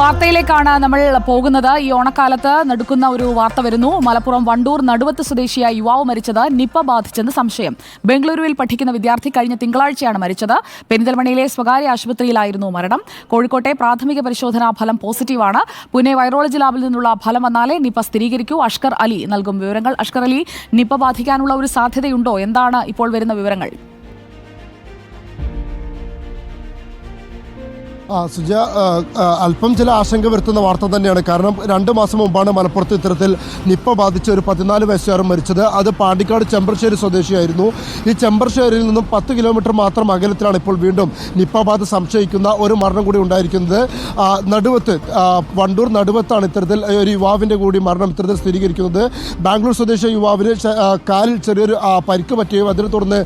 വാർത്തയിലേക്കാണ് നമ്മൾ പോകുന്നത്. ഈ ഓണക്കാലത്ത് നടക്കുന്ന ഒരു വാർത്ത വരുന്നു. മലപ്പുറം വണ്ടൂർ നടുവത്ത് സ്വദേശിയായ യുവാവ് മരിച്ചത്. നിപ്പ ബാധിച്ചെന്ന് സംശയം. ബംഗളൂരുവിൽ പഠിക്കുന്ന വിദ്യാർത്ഥി കഴിഞ്ഞ തിങ്കളാഴ്ചയാണ് മരിച്ചത്. പെരിന്തൽമണ്ണയിലെ സ്വകാര്യ ആശുപത്രിയിലായിരുന്നു മരണം. കോഴിക്കോട്ടെ പ്രാഥമിക പരിശോധനാ ഫലം പോസിറ്റീവാണ്. പുനെ വൈറോളജി ലാബിൽ നിന്നുള്ള ഫലം വന്നാലേ നിപ്പ സ്ഥിരീകരിക്കൂ. അഷ്കർ അലി നൽകും വിവരങ്ങൾ. അഷ്കർ അലി നിപ്പ ബാധിക്കാനുള്ള ഒരു സാധ്യതയുണ്ടോ? എന്താണ് ഇപ്പോൾ വരുന്ന വിവരങ്ങൾ? ആ, സുജ അല്പം ചില ആശങ്ക വരുത്തുന്ന വാർത്ത തന്നെയാണ്. കാരണം രണ്ട് മാസം മുമ്പാണ് മലപ്പുറത്ത് ഇത്തരത്തിൽ നിപ്പ ബാധിച്ച ഒരു പതിനാല് വയസ്സുകാരൻ മരിച്ചത്. അത് പാണ്ടിക്കാട് ചെമ്പർശ്ശേരി സ്വദേശിയായിരുന്നു. ഈ ചെമ്പർശ്ശേരിയിൽ നിന്നും പത്ത് കിലോമീറ്റർ മാത്രം അകലത്തിലാണ് ഇപ്പോൾ വീണ്ടും നിപ്പ ബാധ സംശയിക്കുന്ന ഒരു മരണം കൂടി ഉണ്ടായിരിക്കുന്നത്. നടുവത്ത് വണ്ടൂർ നടുവത്താണ് ഇത്തരത്തിൽ ഒരു യുവാവിന്റെ കൂടി മരണം ഇത്തരത്തിൽ സ്ഥിരീകരിക്കുന്നത്. ബാംഗ്ലൂർ സ്വദേശി യുവാവിന് കാലിൽ ചെറിയൊരു പരിക്ക് പറ്റുകയും അതിനെ തുടർന്ന്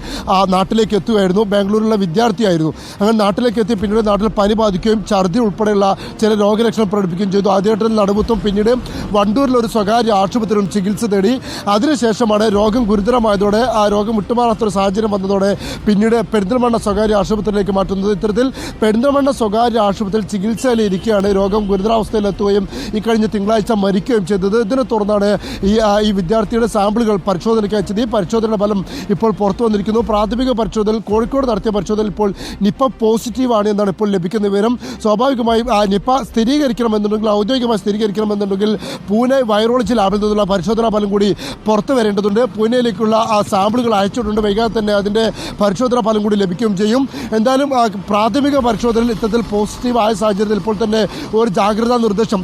നാട്ടിലേക്ക് എത്തുകയായിരുന്നു. ബാംഗ്ലൂരിലുള്ള വിദ്യാർത്ഥിയായിരുന്നു. അങ്ങനെ നാട്ടിലേക്ക് എത്തി പിന്നീട് നാട്ടിൽ പനി ബാധിക്കുകയും ഛർദി ഉൾപ്പെടെയുള്ള ചില രോഗലക്ഷണം പ്രകടിപ്പിക്കുകയും ചെയ്തു. ആദ്യമായിട്ട് നടുമുത്തും പിന്നീട് വണ്ടൂരിൽ ഒരു സ്വകാര്യ ആശുപത്രിയിലും ചികിത്സ തേടി. അതിനുശേഷമാണ് രോഗം ഗുരുതരമായതോടെ ആ രോഗം വിട്ടുമാറാത്തൊരു സാഹചര്യം വന്നതോടെ പിന്നീട് പെരിന്തൽമണ്ണ സ്വകാര്യ ആശുപത്രിയിലേക്ക് മാറ്റുന്നത്. ഇത്തരത്തിൽ പെരിന്തൽമണ്ണ സ്വകാര്യ ആശുപത്രിയിൽ ചികിത്സയിലിരിക്കുകയാണ് രോഗം ഗുരുതരാവസ്ഥയിലെത്തുകയും ഇക്കഴിഞ്ഞ കഴിഞ്ഞ തിങ്കളാഴ്ച മരിക്കുകയും ചെയ്തത്. ഇതിനെ തുടർന്നാണ് ഈ ഈ വിദ്യാർത്ഥിയുടെ സാമ്പിളുകൾ പരിശോധനയ്ക്ക് അയച്ചത്. ഈ പരിശോധനയുടെ ഫലം ഇപ്പോൾ പുറത്തു വന്നിരിക്കുന്നു. പ്രാഥമിക പരിശോധനയിൽ കോഴിക്കോട് നടത്തിയ പരിശോധനയിൽ ഇപ്പോൾ നിപ്പ പോസിറ്റീവാണ് എന്നാണ് ഇപ്പോൾ ലഭിക്കുന്ന വിവരം. സ്വാഭാവികമായും ആ നിപ്പ സ്ഥിരീകരിക്കണമെന്നുണ്ടെങ്കിൽ ഔദ്യോഗികമായി സ്ഥിരീകരിക്കണമെന്നുണ്ടെങ്കിൽ പൂനെ വൈറോളജി ലാബിൽ നിന്നുള്ള പരിശോധനാ ഫലം കൂടി പുറത്തു വരേണ്ടതുണ്ട്. പൂനെയിലേക്കുള്ള ആ സാമ്പിളുകൾ അയച്ചിട്ടുണ്ട്. വൈകാതെ തന്നെ അതിന്റെ പരിശോധനാ ഫലം കൂടി ലഭിക്കുകയും ചെയ്യും. എന്തായാലും പ്രാഥമിക പരിശോധനയിൽ ഇത്തരത്തിൽ പോസിറ്റീവ് ആയ സാഹചര്യത്തിൽ ഇപ്പോൾ തന്നെ ഒരു ജാഗ്രതാ നിർദ്ദേശം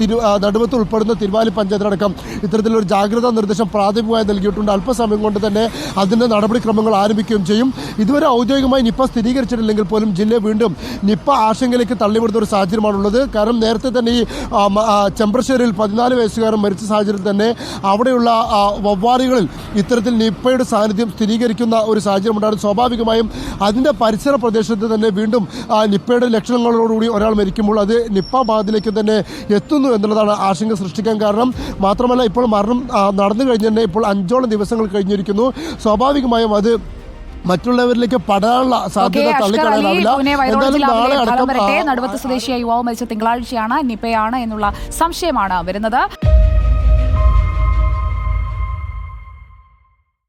തിരു നടുവത്ത് ഉൾപ്പെടുന്ന തിരുവാലി പഞ്ചായത്തിനടക്കം ഇത്തരത്തിലൊരു ജാഗ്രതാ നിർദ്ദേശം പ്രാഥമികമായി നൽകിയിട്ടുണ്ട്. അല്പസമയം കൊണ്ട് തന്നെ അതിന്റെ നടപടിക്രമങ്ങൾ ആരംഭിക്കുകയും ചെയ്യും. ഇതുവരെ ഔദ്യോഗികമായി നിപ്പ സ്ഥിരീകരിച്ചിട്ടില്ലെങ്കിൽ പോലും ജില്ല വീണ്ടും നിപ്പ ആശങ്കയിലേക്ക് തള്ളിവിടുന്ന ഒരു സാഹചര്യമാണുള്ളത്. കാരണം നേരത്തെ തന്നെ ഈ ചെമ്പ്രശ്ശേരിയിൽ പതിനാല് വയസ്സുകാരൻ മരിച്ച സാഹചര്യത്തിൽ തന്നെ അവിടെയുള്ള വവ്വാലികളിൽ ഇത്തരത്തിൽ നിപ്പയുടെ സാന്നിധ്യം സ്ഥിരീകരിക്കുന്ന ഒരു സാഹചര്യം ഉണ്ടായിരുന്നു സ്വാഭാവികമായും അതിന്റെ പരിസര പ്രദേശത്ത് തന്നെ വീണ്ടും നിപ്പയുടെ ലക്ഷണങ്ങളോടുകൂടി ഒരാൾ മരിക്കുമ്പോൾ അത് നിപ്പ ബാധയിലേക്ക് തന്നെ എത്തുന്നു എന്നുള്ളതാണ് ആശങ്ക സൃഷ്ടിക്കാൻ കാരണം. മാത്രമല്ല ഇപ്പോൾ മരണം നടന്നു കഴിഞ്ഞ് തന്നെ ഇപ്പോൾ അഞ്ചോളം ദിവസങ്ങൾ കഴിഞ്ഞിരിക്കുന്നു. സ്വാഭാവികമായും അത് മറ്റുള്ളവരിലേക്ക് പടാനുള്ള സാധ്യത തള്ളിക്കളയാനാവില്ല. എന്തായാലും നാളെ അടക്കം നടുവത്ത് സ്വദേശിയായ യുവാവ് മരിച്ച തിങ്കളാഴ്ചയാണ് നിപയാണ് എന്നുള്ള സംശയമാണ് വരുന്നത്.